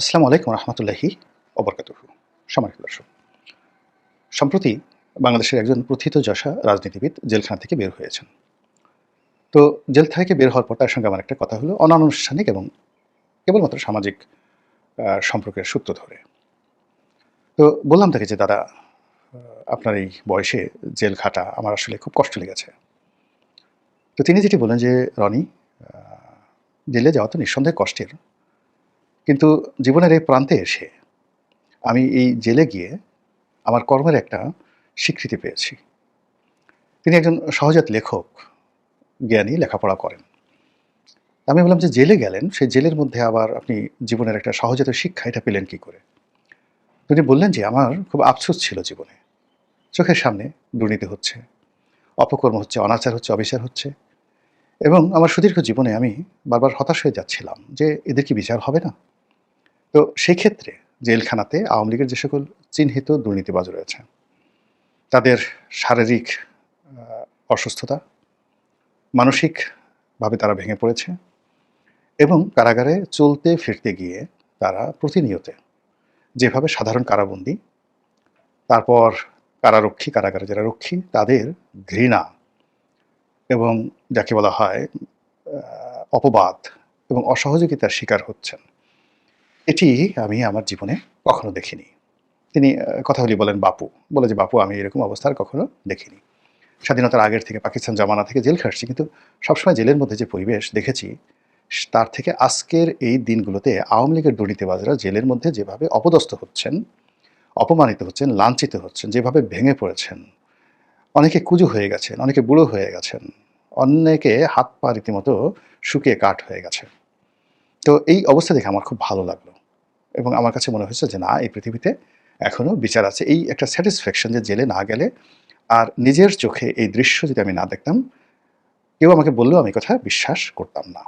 আসসালামু আলাইকুম রহমতুল্লাহি অবরকাত সম্মানিত দর্শক, সম্প্রতি বাংলাদেশের একজন প্রথিত যশা রাজনীতিবিদ জেলখানা থেকে বের হয়েছেন। তো জেল থেকে বের হওয়ার পর তার সঙ্গে আমার একটা কথা হলো, অনানুষ্ঠানিক এবং কেবলমাত্র সামাজিক সম্পর্কের সূত্র ধরে। তো বললাম তাকে যে, দাদা আপনার এই বয়সে জেল খাটা আমার আসলে খুব কষ্ট লেগেছে। তো তিনি যেটি বললেন যে, রনি জেলে যাওয়া তো নিঃসন্দেহে কষ্টের। কিন্তু জীবনের এই প্রান্তে এসে আমি এই জেলে গিয়ে আমার কর্মের একটা স্বীকৃতি পেয়েছি। তিনি একজন সহজাত লেখক, জ্ঞানী, লেখাপড়া করেন। আমি বললাম যে জেলে গেলেন, সেই জেলের মধ্যে আবার আপনি জীবনের একটা সহজাত শিক্ষা এটা পেলেন কি করে? তিনি বললেন যে আমার খুব আফসোস ছিল জীবনে। চোখের সামনে দুর্নীতি হচ্ছে, অপকর্ম হচ্ছে, অনাচার হচ্ছে, অবিচার হচ্ছে। এবং আমার সুদীর্ঘ জীবনে আমি বারবার হতাশ হয়ে যাচ্ছিলাম যে এদের কি বিচার হবে না? তো সেই ক্ষেত্রে জেলখানাতে আওয়ামী লীগের যে সকল চিহ্নিত দুর্নীতিবাজ রয়েছে, তাদের শারীরিক অসুস্থতা মানসিকভাবে তারা ভেঙে পড়েছে এবং কারাগারে চলতে ফিরতে গিয়ে তারা প্রতিনিয়ত যেভাবে সাধারণ কারাবন্দী, তারপর কারারক্ষী, কারাগারে যারা রক্ষী, তাদের ঘৃণা এবং যাকে বলা হয় অপবাদ এবং অসহযোগিতার শিকার হচ্ছেন। এটি আমি আমার জীবনে কখনো দেখিনি। তিনি আহ, কথা বলি বলেন বাপু। বলে যে বাপু আমি এরকম অবস্থার কখনো দেখিনি। স্বাধীনতার আগের থেকে পাকিস্তান জামানা থেকে জেল খাটছি কিন্তু সবসময় জেলের মধ্যে যে পরিবেশ দেখেছি তার থেকে আজকের এই দিনগুলোতে আওয়ামী লীগের দুর্নীতিবাজরা জেলের মধ্যে যেভাবে অপদস্থ হচ্ছেন অপমানিত হচ্ছেন লাঞ্ছিত হচ্ছেন যেভাবে ভেঙে পড়েছেন অনেকে কুজু হয়ে গেছেন অনেকে বুড়ো হয়ে গেছেন অনেকে হাত পা রীতিমতো শুকিয়ে কাঠ হয়ে গেছে। তো এই অবস্থা দেখে আমার খুব ভালো লাগল। এবং আমার কাছে মনে হয়েছে যে না, এই পৃথিবীতে এখনও বিচার আছে। এই একটা স্যাটিসফ্যাকশন যে জেলে না গেলে আর নিজের চোখে এই দৃশ্য যদি আমি না দেখতাম, কেউ আমাকে বললেও আমি কথা বিশ্বাস করতাম না।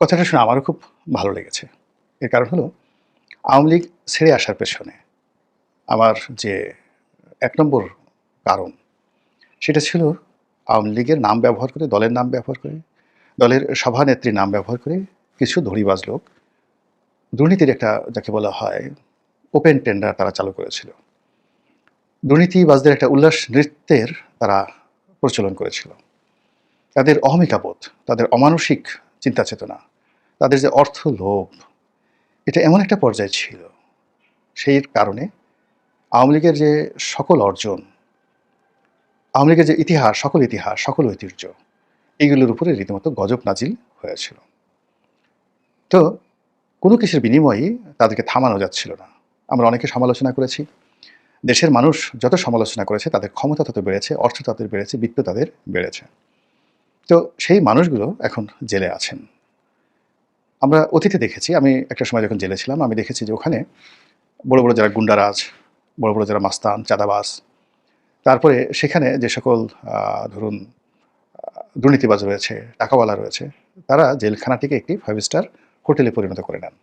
কথাটা শুনে আমারও খুব ভালো লেগেছে। এর কারণ হলো, আওয়ামী লীগ ছেড়ে আসার পেছনে আমার যে এক নম্বর কারণ, সেটা ছিল আওয়ামী লীগের নাম ব্যবহার করে, দলের নাম ব্যবহার করে, দলের সভানেত্রীর নাম ব্যবহার করে কিছু ধরিবাজ লোক দুর্নীতির একটা যাকে বলা হয় ওপেন টেন্ডার তারা চালু করেছিল। দুর্নীতিবাজদের একটা উল্লাস নৃত্যের তারা প্রচলন করেছিল। তাদের অহমিকাবোধ, তাদের অমানসিক চিন্তা চেতনা তাদের যে অর্থ লোভ এটা এমন একটা পর্যায়ে ছিল। সেই কারণে আওয়ামী লীগের যে সকল অর্জন, আওয়ামী লীগের যে ইতিহাস, সকল ইতিহাস, সকল ঐতিহ্য, এইগুলোর উপরে রীতিমতো গজব নাজিল হয়েছিল। তো কোনো কিছুর বিনিময়ে তাদেরকে থামানো যাচ্ছিল না। আমরা অনেকে সমালোচনা করেছি। দেশের মানুষ যত সমালোচনা করেছে, তাদের ক্ষমতা তত বেড়েছে, অর্থ তাদের বেড়েছে, বিত্ত তাদের বেড়েছে। তো সেই মানুষগুলো এখন জেলে আছেন। আমরা অতীতে দেখেছি, আমি একটা সময় যখন জেলে ছিলাম, আমি দেখেছি যে ওখানে বড় বড় যারা গুন্ডারাজ, বড় বড় যারা মাস্তান চাঁদাবাস তারপরে সেখানে যে সকল ধরুন দুর্নীতিবাজ রয়েছে, টাকাওয়ালা রয়েছে, তারা জেলখানাটিকে একটি ফাইভ স্টার হোটেলে পরিণত করে নেন।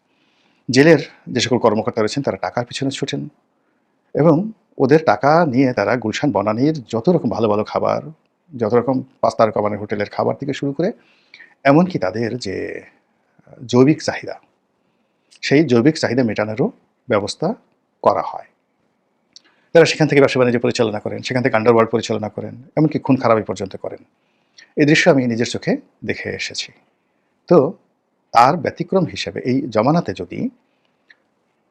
জেলের যে সকল কর্মকর্তা রয়েছেন, তারা টাকার পিছনে ছুটেন এবং ওদের টাকা নিয়ে তারা গুলশান বনানীর যত রকম ভালো ভালো খাবার, যত রকম পাস্তার তারকা মানের হোটেলের খাবার থেকে শুরু করে, এমনকি তাদের যে জৈবিক চাহিদা, সেই জৈবিক চাহিদা মেটানোরও ব্যবস্থা করা হয়। তারা সেখান থেকে ব্যবসা বাণিজ্য পরিচালনা করেন, সেখান থেকে আন্ডারওয়ার্ল্ড পরিচালনা করেন, এমনকি খুন খারাপি পর্যন্ত করেন। এই দৃশ্য আমি নিজের চোখে দেখে এসেছি। তো তার ব্যতিক্রম হিসেবে এই জমানাতে যদি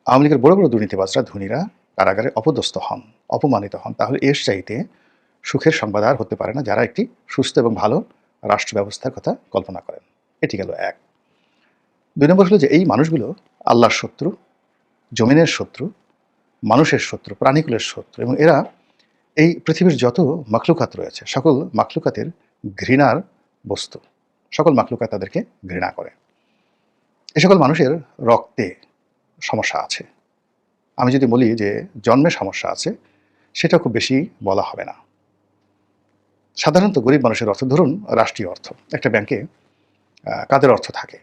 আওয়ামী লীগের বড় বড় দুর্নীতিবাজরা, ধনীরা কারাগারে অপদস্থ হন, অপমানিত হন, তাহলে এর চাইতে সুখের সংবাদ আর হতে পারে না যারা একটি সুস্থ এবং ভালো রাষ্ট্র ব্যবস্থার কথা কল্পনা করেন। এটি গেল এক। দুই নম্বর হলো যে এই মানুষগুলো আল্লাহর শত্রু, জমিনের শত্রু, মানুষের শত্রু, প্রাণীকুলের শত্রু এবং এরা এই পৃথিবীর যত মাকলুকাত রয়েছে, সকল মাকলুকাতের ঘৃণার বস্তু, সকল মাকলুকাত তাদেরকে ঘৃণা করে। এ সকল মানুষের রক্তে সমস্যা আছে। আমি যদি বলি যে জন্মে সমস্যা আছে, সেটা খুব বেশি বলা হবে না। সাধারণত গরিব মানুষের অর্থ ধরুন রাষ্ট্রীয় অর্থ। একটা ব্যাংকে কাদের অর্থ থাকে?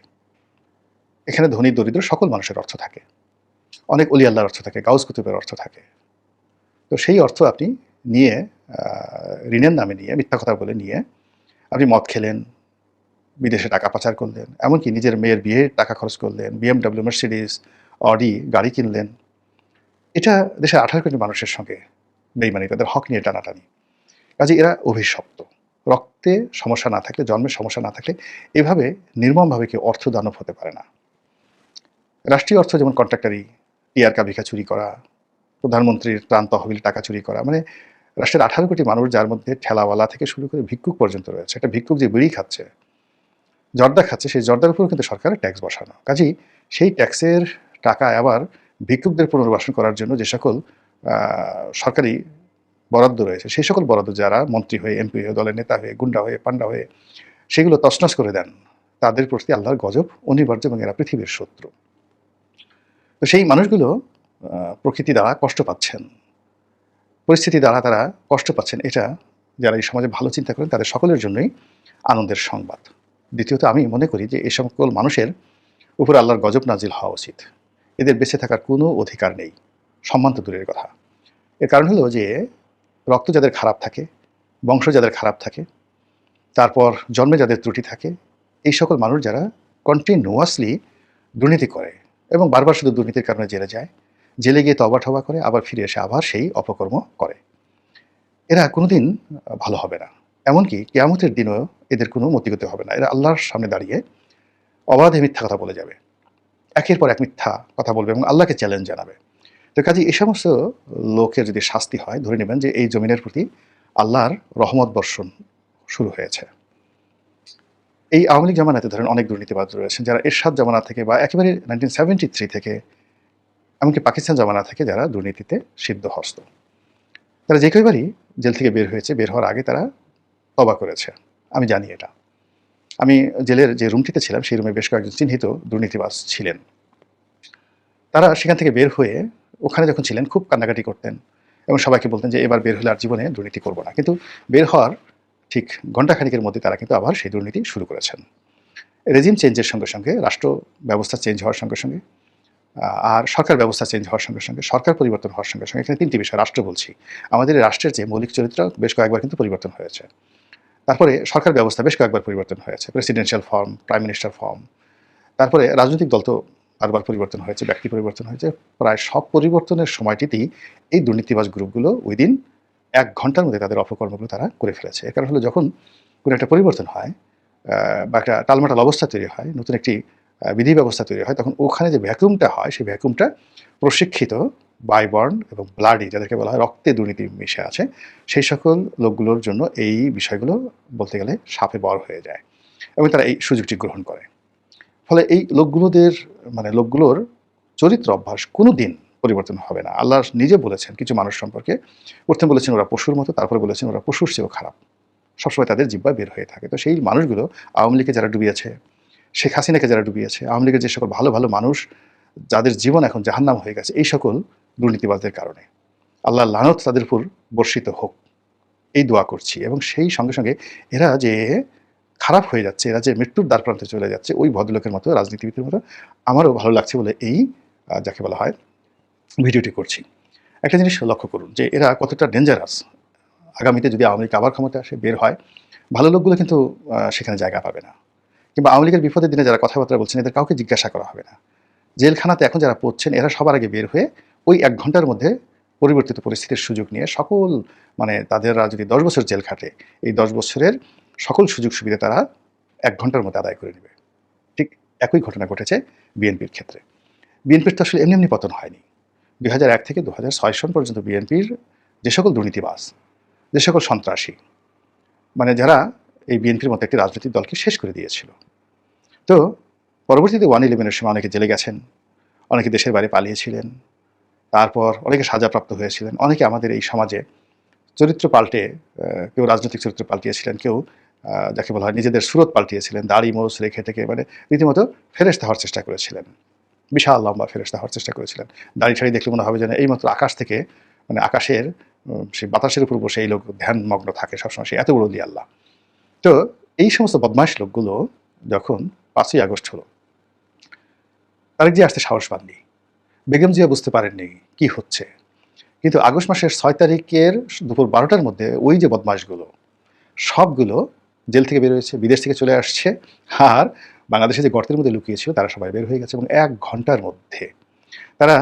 এখানে ধনী, দরিদ্র সকল মানুষের অর্থ থাকে। অনেক অলি আল্লাহর অর্থ থাকে, গাউস কুতুবের অর্থ থাকে। তো সেই অর্থ আপনি নিয়ে ঋণের নামে নিয়ে, মিথ্যা কথা বলে নিয়ে, আপনি মদ খেলেন বিদেশে টাকা পাচার করলেন, এমনকি নিজের মেয়ের বিয়ের টাকা খরচ করলেন বিএমডাব্লিউ মার্সিডিস অডি গাড়ি কিনলেন। এটা দেশের আঠারো কোটি মানুষের সঙ্গে বেইমানি, তাদের হক নিয়ে টানাটানি। কাজে এরা অভিশপ্ত। রক্তে সমস্যা না থাকলে জন্মের সমস্যা না থাকলে এভাবে নির্মমভাবে কেউ অর্থ দানব হতে পারে না। রাষ্ট্রীয় অর্থ যেমন কন্ট্রাক্টারি টিআর কাবিকা চুরি করা, প্রধানমন্ত্রীর ত্রাণ তহবিল টাকা চুরি করা মানে রাষ্ট্রের আঠারো কোটি মানুষ যার মধ্যে ঠেলাওয়ালা থেকে শুরু করে ভিক্ষুক পর্যন্ত রয়েছে। একটা ভিক্ষুক যে বিড়ি খাচ্ছে জর্দা খাচ্ছে সেই জর্দার উপর কিন্তু সরকারের ট্যাক্স বসানো। কাজেই সেই ট্যাক্সের টাকা আবার ভিক্ষুকদের পুনর্বাসন করার জন্য যে সকল সরকারি বরাদ্দ রয়েছে, সেই সকল বরাদ্দ যারা মন্ত্রী হয়ে এমপি হয়ে, দলের নেতা হয়ে, গুন্ডা হয়ে পান্ডা হয়ে, সেগুলো তছনছ করে দেন, তাদের প্রতি আল্লাহর গজব, অনিবার্য এবং এরা পৃথিবীর শত্রু। তো সেই মানুষগুলো প্রকৃতি দ্বারা কষ্ট পাচ্ছেন। পরিস্থিতি দ্বারা তারা কষ্ট পাচ্ছেন, এটা যারা এই সমাজে ভালো চিন্তা করেন, তাদের সকলের জন্যই আনন্দের সংবাদ। দ্বিতীয়ত আমি মনে করি যে এই সকল মানুষের উপর আল্লাহর গজব নাজিল হওয়া উচিত। এদের বেঁচে থাকার কোনো অধিকার নেই। সম্মান তো দূরের কথা। এর কারণ হলো যে, রক্ত যাদের খারাপ থাকে, বংশ যাদের খারাপ থাকে, তারপর জন্মে যাদের ত্রুটি থাকে, এই সকল মানুষ যারা কন্টিনিউয়াসলি দুর্নীতি করে এবং বারবার শুধু দুর্নীতির কারণে জেলে যায়, জেলে গিয়ে তবা ঠবা করে, আবার ফিরে এসে আবার সেই অপকর্ম করে। এরা কোনোদিন ভালো হবে না। এমনকি কেয়ামতের দিনেও এদের কোনো মতিগতি হবে না। এরা আল্লাহর সামনে দাঁড়িয়ে অবাধে মিথ্যা কথা বলে যাবে। একের পর এক মিথ্যা কথা বলবে এবং আল্লাহকে চ্যালেঞ্জ জানাবে। তো কাজে এই সমস্ত লোকের যদি শাস্তি হয়, ধরে নেবেন যে এই জমিনের প্রতি আল্লাহর রহমত বর্ষণ শুরু হয়েছে। এই আওয়ামী লীগ জামানাতে ধরেন অনেক দুর্নীতিবাদ রয়েছেন যারা এরশাদ জামানা থেকে বা একেবারে নাইনটিন সেভেন্টি থ্রি থেকে, এমনকি পাকিস্তান জামানা থেকে যারা দুর্নীতিতে সিদ্ধ হস্ত তারা যে কয়বারই জেল থেকে বের হয়েছে, বের হওয়ার আগে তারা তবা করেছে। আমি জানি এটা। আমি জেলের যে রুমটিতে ছিলাম, সেই রুমে বেশ কয়েকজন চিহ্নিত দুর্নীতিবাস ছিলেন। তারা সেখান থেকে বের হয়ে ওখানে যখন ছিলেন, খুব কান্নাকাটি করতেন এবং সবাইকে বলতেন যে, এবার বের হলে আর জীবনে দুর্নীতি করব না। কিন্তু বের হওয়ার ঠিক ঘণ্টাখানিকের মধ্যে তারা কিন্তু আবার সেই দুর্নীতি শুরু করেছেন। রেজিম চেঞ্জের সঙ্গে সঙ্গে, রাষ্ট্র ব্যবস্থা চেঞ্জ হওয়ার সঙ্গে সঙ্গে আর সরকার ব্যবস্থা চেঞ্জ হওয়ার সঙ্গে সঙ্গে, সরকার পরিবর্তন হওয়ার সঙ্গে সঙ্গে, এখানে তিনটি বিষয়, রাষ্ট্র বলছি। আমাদের রাষ্ট্রের যে মৌলিক চরিত্র, বেশ কয়েকবার কিন্তু পরিবর্তন হয়েছে। তারপরে সরকার ব্যবস্থা বেশ কয়েকবার পরিবর্তন হয়েছে presidential form prime minister form তারপরে রাজনৈতিক দল তো বারবার পরিবর্তন হয়েছে, ব্যক্তি পরিবর্তন হয়েছে। প্রায় সব পরিবর্তনের সময়টিতেই এই দুর্নীতিবাজ গ্রুপগুলো উইদিন এক ঘণ্টার মধ্যে তাদের অপকর্মগুলো তারা করে ফেলেছে। এর কারণ হলো যখন কোনো একটা পরিবর্তন হয় বা একটা টালমাটাল অবস্থা তৈরি হয়, নতুন একটি বিধি ব্যবস্থা তৈরি হয়, তখন ওখানে যে ভ্যাকুমটা হয়, সেই ভ্যাকুমটা প্রশিক্ষিত বাইবর্ন এবং ব্লাডি যাদেরকে বলা হয় রক্তে দুর্নীতি মিশে আছে, সেই সকল লোকগুলোর জন্য এই বিষয়গুলো বলতে গেলে সাপে বর হয়ে যায় এবং তারা এই সুযোগটি গ্রহণ করে। ফলে এই লোকগুলোদের মানে লোকগুলোর চরিত্র অভ্যাস কোনো দিন পরিবর্তন হবে না। আল্লাহ নিজে বলেছেন কিছু মানুষ সম্পর্কে, প্রথমে বলেছেন ওরা পশুর মতো, তারপরে বলেছেন ওরা পশুর চেয়েও খারাপ। সবসময় তাদের জিব্বা বের হয়ে থাকে। তো সেই মানুষগুলো আওয়ামী লীগে যারা ডুবিয়েছে, শেখ হাসিনাকে যারা ডুবিয়েছে, আওয়ামী লীগের যে সকল ভালো ভালো মানুষ, যাদের জীবন এখন জাহান্নাম হয়ে গেছে, এই সকল দুর্নীতিবাজদের কারণে। আল্লাহ লানত তাদের উপর বর্ষিত হোক। এই দোয়া করছি এবং সেই সঙ্গে সঙ্গে এরা যে খারাপ হয়ে যাচ্ছে, এরা যে মৃত্যুর দ্বার প্রান্তে চলে যাচ্ছে, ওই ভদ্রলোকের মতো রাজনীতিবিদের মতো, আমারও ভালো লাগছে বলে এই যাকে বলা হয়, ভিডিওটি করছি। একটা জিনিস লক্ষ্য করুন যে এরা কতটা ডেঞ্জারাস আগামীতে যদি আওয়ামী লীগ আবার ক্ষমতা আসে, বের হয়, ভালো লোকগুলো কিন্তু সেখানে জায়গা পাবে না। কিংবা আওয়ামী লীগের বিপদের দিনে যারা কথাবার্তা বলছেন, এদের কাউকে জিজ্ঞাসা করা হবে না। জেলখানাতে এখন যারা পড়ছেন, এরা সবার আগে বের হয়ে ওই এক ঘণ্টার মধ্যে পরিবর্তিত পরিস্থিতির সুযোগ নিয়ে সকল মানে তাদেররা যদি দশ বছর জেল খাটে, এই দশ বছরের সকল সুযোগ সুবিধা তারা এক ঘণ্টার মধ্যে আদায় করে নেবে। ঠিক একই ঘটনা ঘটেছে বিএনপির ক্ষেত্রে। বিএনপির তো আসলে এমনি এমনি পতন হয়নি। দুই থেকে দু সন পর্যন্ত বিএনপির যে সকল দুর্নীতিবাস যে সকল সন্ত্রাসী মানে যারা এই বিএনপির মতো একটি রাজনৈতিক দলকে শেষ করে দিয়েছিল। তো পরবর্তীতে ওয়ান ইলেভেনের সময় অনেকে জেলে গেছেন, অনেকে দেশের বাইরে পালিয়েছিলেন। তারপর অনেকে সাজাপ্রাপ্ত হয়েছিলেন। অনেকে আমাদের এই সমাজে চরিত্র পাল্টে কেউ রাজনৈতিক চরিত্র পাল্টিয়েছিলেন, কেউ যাকে বলা হয় নিজেদের সুরত পাল্টিয়েছিলেন, দাড়ি মোস রেখে থেকে মানে রীতিমতো ফেরেস্তা হওয়ার চেষ্টা করেছিলেন। বিশাল লম্বা ফেরেস্তা হওয়ার চেষ্টা করেছিলেন। দাড়ি ছাড়ি দেখলে মনে হবে যেন এইমাত্র আকাশ থেকে মানে আকাশের সেই বাতাসের উপর বসে এই লোক ধ্যানমগ্ন থাকে সবসময়, সে এত বড় অলি আল্লাহ। তো এই সমস্ত বদমাশ লোকগুলো যখন পাঁচই আগস্ট হলো, তারেক জিয়া আসতে সাহস পাননি। বেগম জিয়া বুঝতে পারেননি কি হচ্ছে। কিন্তু আগস্ট মাসের ছয় তারিখের দুপুর বারোটার মধ্যে ওই যে বদমাশগুলো, সবগুলো জেল থেকে বের হয়েছে, বিদেশ থেকে চলে আসছে, আর বাংলাদেশে যে গর্তের মধ্যে লুকিয়েছিল তারা সবাই বের হয়ে গেছে এবং এক ঘণ্টার মধ্যে তারা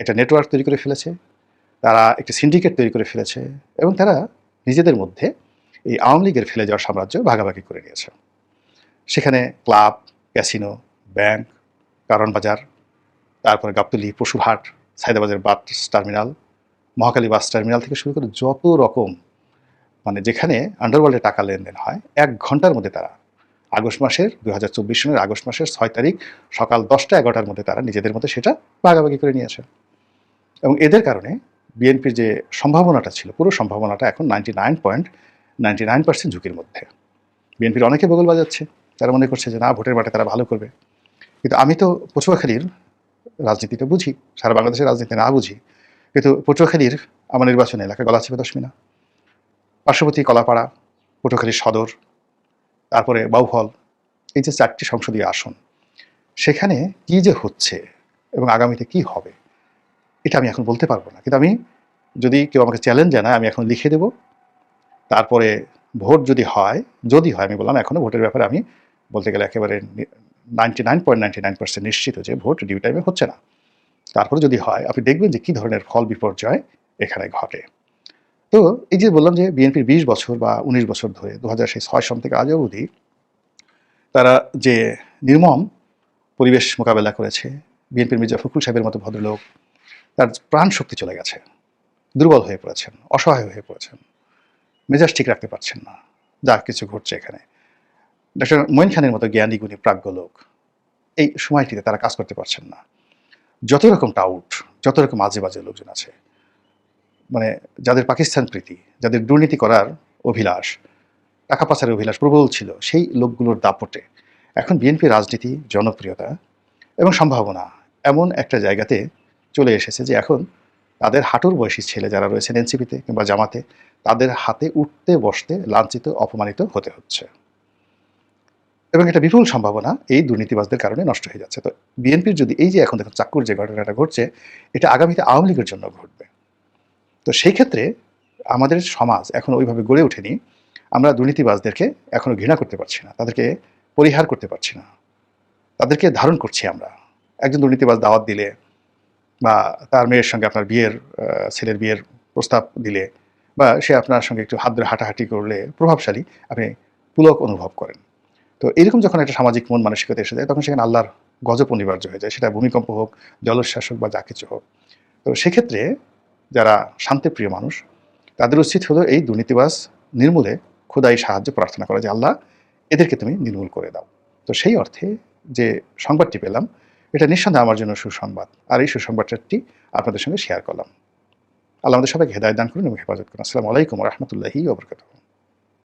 একটা নেটওয়ার্ক তৈরি করে ফেলেছে, তারা একটি সিন্ডিকেট তৈরি করে ফেলেছে এবং তারা নিজেদের মধ্যে এই আওয়ামী লীগের ফেলে যাওয়ার সাম্রাজ্য ভাগাভাগি করে নিয়েছে। সেখানে ক্লাব, ক্যাসিনো, ব্যাংক, কারণ বাজার তারপরে Gabtali পশুহাট, Saidabazar bus terminal, Mohakhali bus terminal থেকে শুরু করে যত রকম মানে যেখানে আন্ডারওয়ার্ল্ডে টাকা লেনদেন হয়, এক ঘণ্টার মধ্যে তারা, আগস্ট মাসের দু হাজার চব্বিশ সনের আগস্ট মাসের ছয় তারিখ সকাল দশটা এগারোটার মধ্যে তারা নিজেদের মধ্যে সেটা ভাগাভাগি করে নিয়েছে এবং এদের কারণে বিএনপির যে সম্ভাবনাটা ছিল, পুরো সম্ভাবনাটা এখন ninety nine point ninety nine percent ঝুঁকির মধ্যে। বিএনপির অনেকে বগল বাজাচ্ছে, তারা মনে করছে যে না, ভোটের মাঠে তারা ভালো করবে। কিন্তু আমি তো পটুয়াখালীর রাজনীতিটা বুঝি, সারা বাংলাদেশের রাজনীতি না বুঝি, কিন্তু পটুয়াখালীর আমার নির্বাচন এলাকা গলাচিপে দশমিনা। পার্শ্ববর্তী কলাপাড়া পটুয়াখালীর সদর, তারপরে বাউফল এই যে চারটি সংসদীয় আসন, সেখানে কি যে হচ্ছে এবং আগামীতে কি হবে, এটা আমি এখন বলতে পারব না। কিন্তু আমি যদি কেউ আমাকে চ্যালেঞ্জ জানায়, আমি এখন লিখে দেব। তারপরে ভোট যদি হয় যদি হয়, আমি বললাম এখনও ভোটের ব্যাপারে আমি বলতে গেলে একেবারে নাইনটি নাইন পয়েন্ট নাইন নিশ্চিত যে ভোট ডিউ টাইমে হচ্ছে না। তারপরে যদি হয়, আপনি দেখবেন যে কী ধরনের ফল বিপর্যয় এখানে ঘটে। তো এই যে বললাম যে বিএনপির বিশ বছর বা উনিশ বছর ধরে দু হাজার ছয় সন থেকে আজ অবধি তারা যে নির্মম পরিবেশ মোকাবেলা করেছে, বিএনপির মির্জা ফখরুল সাহেবের মতো ভদ্রলোক, তার প্রাণ শক্তি চলে গেছে। দুর্বল হয়ে পড়েছেন, অসহায় হয়ে পড়েছেন। মেজাজ ঠিক রাখতে পারছেন না। যা কিছু ঘটছে এখানে। ডক্টর মঈন খানের মতো জ্ঞানী, গুণী, প্রাজ্ঞ লোক এই সময়টিতে তারা কাজ করতে পারছেন না। যত রকম টাউট যত রকম আজে বাজে লোকজন আছে মানে যাদের পাকিস্তান প্রীতি, যাদের দুর্নীতি করার অভিলাষ, টাকা পাচারের অভিলাষ প্রবল ছিল, সেই লোকগুলোর দাপটে এখন বিএনপি রাজনীতি, জনপ্রিয়তা এবং সম্ভাবনা এমন একটা জায়গাতে চলে এসেছে যে এখন তাদের হাঁটুর বয়সী ছেলে যারা রয়েছেন এনসিপিতে কিংবা জামাতে, তাদের হাতে উঠতে বসতে লাঞ্ছিত, অপমানিত হতে হচ্ছে। এবং এটা বিপুল সম্ভাবনা, এই দুর্নীতিবাজদের কারণে নষ্ট হয়ে যাচ্ছে। তো বিএনপির যদি এই যে এখন দেখুন চাকুর যে ঘটনাটা ঘটছে, এটা আগামীতে আওয়ামী লীগের জন্য ঘটবে। তো সেই ক্ষেত্রে আমাদের সমাজ এখনও ওইভাবে গড়ে ওঠেনি। আমরা দুর্নীতিবাজদেরকে এখনও ঘৃণা করতে পারছি না, তাদেরকে পরিহার করতে পারছি না। তাদেরকে ধারণ করছি আমরা। একজন দুর্নীতিবাজ দাওয়াত দিলে বা তার মেয়ের সঙ্গে আপনার বিয়ের ছেলের বিয়ের প্রস্তাব দিলে বা সে আপনার সঙ্গে একটু হাত ধরে হাঁটাহাঁটি করলে প্রভাবশালী, আপনি পুলক অনুভব করেন। তো এরকম যখন একটা সামাজিক মন মানসিকতা এসে যায়, তখন সেখানে আল্লাহর গজব অনিবার্য হয়ে যায়। সেটা ভূমিকম্প হোক জলোচ্ছ্বাস হোক বা যা কিছু হোক। তো সেক্ষেত্রে যারা শান্তিপ্রিয় মানুষ, তাদের উচিত হলো এই দুর্নীতিবাজ নির্মূলে খোদাই সাহায্য প্রার্থনা করা যে, আল্লাহ, এদেরকে তুমি নির্মূল করে দাও। তো সেই অর্থে যে সংবাদটি পেলাম, এটা নিঃসন্দেহে আমার জন্য সুসংবাদ। আর এই সুসংবাদটি আপনাদের সঙ্গে শেয়ার করলাম। আল্লাহ আমাদের সবাইকে হেদায়ত দান করুন এবং হেফাজত করুন। আসসালামু আলাইকুম রহমতুল্লাহি ওবরকাতুহ